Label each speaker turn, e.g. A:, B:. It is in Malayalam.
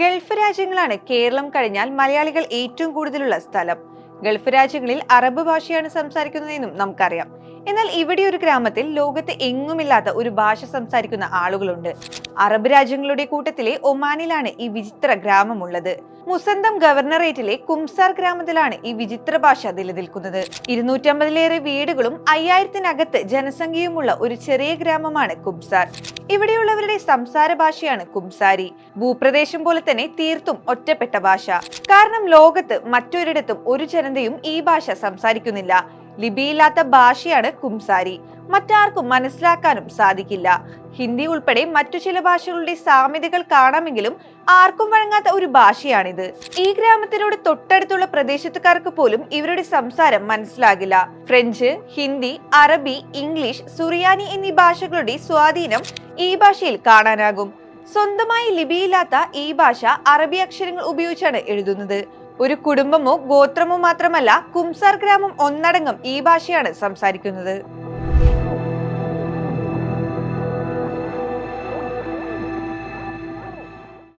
A: ഗൾഫ് രാജ്യങ്ങളാണ് കേരളം കഴിഞ്ഞാൽ മലയാളികൾ ഏറ്റവും കൂടുതലുള്ള സ്ഥലം. ഗൾഫ് രാജ്യങ്ങളിൽ അറബ് ഭാഷയാണ് സംസാരിക്കുന്നതെന്നും നമുക്കറിയാം. എന്നാൽ ഇവിടെ ഒരു ഗ്രാമത്തിൽ ലോകത്ത് എങ്ങുമില്ലാത്ത ഒരു ഭാഷ സംസാരിക്കുന്ന ആളുകളുണ്ട്. അറബ് രാജ്യങ്ങളുടെ കൂട്ടത്തിലെ ഒമാനിലാണ് ഈ വിചിത്ര ഗ്രാമമുള്ളത്. മുസന്തം ഗവർണറേറ്റിലെ കുംസാർ ഗ്രാമത്തിലാണ് ഈ വിചിത്ര ഭാഷ നിലനിൽക്കുന്നത്. ഇരുന്നൂറ്റമ്പതിലേറെ വീടുകളും അയ്യായിരത്തിനകത്ത് ജനസംഖ്യയുമുള്ള ഒരു ചെറിയ ഗ്രാമമാണ് കുംസാർ. ഇവിടെയുള്ളവരുടെ സംസാര ഭാഷയാണ് കുംസാരി. ഭൂപ്രദേശം പോലെ തന്നെ തീർത്തും ഒറ്റപ്പെട്ട ഭാഷ. കാരണം ലോകത്ത് മറ്റൊരിടത്തും ഒരു ജനതയും ഈ ഭാഷ സംസാരിക്കുന്നില്ല. ലിപിയില്ലാത്ത ഭാഷയാണ് കുംസാരി. മറ്റാർക്കും മനസ്സിലാക്കാനും സാധിക്കില്ല. ഹിന്ദി ഉൾപ്പെടെ മറ്റു ചില ഭാഷകളുടെ സാമ്യതകൾ കാണാമെങ്കിലും ആർക്കും വഴങ്ങാത്ത ഒരു ഭാഷയാണിത്. ഈ ഗ്രാമത്തിനോട് തൊട്ടടുത്തുള്ള പ്രദേശത്തുകാർക്ക് പോലും ഇവരുടെ സംസാരം മനസ്സിലാകില്ല. ഫ്രഞ്ച് ഹിന്ദി അറബി ഇംഗ്ലീഷ് സുറിയാനി എന്നീ ഭാഷകളുടെ സ്വാധീനം ഈ ഭാഷയിൽ കാണാനാകും. സ്വന്തമായി ലിപിയില്ലാത്ത ഈ ഭാഷ അറബി അക്ഷരങ്ങൾ ഉപയോഗിച്ചാണ് എഴുതുന്നത്. ഒരു കുടുംബമോ ഗോത്രമോ മാത്രമല്ല കുംസാർ ഗ്രാമം ഒന്നടങ്കം ഈ ഭാഷയാണ് സംസാരിക്കുന്നത്.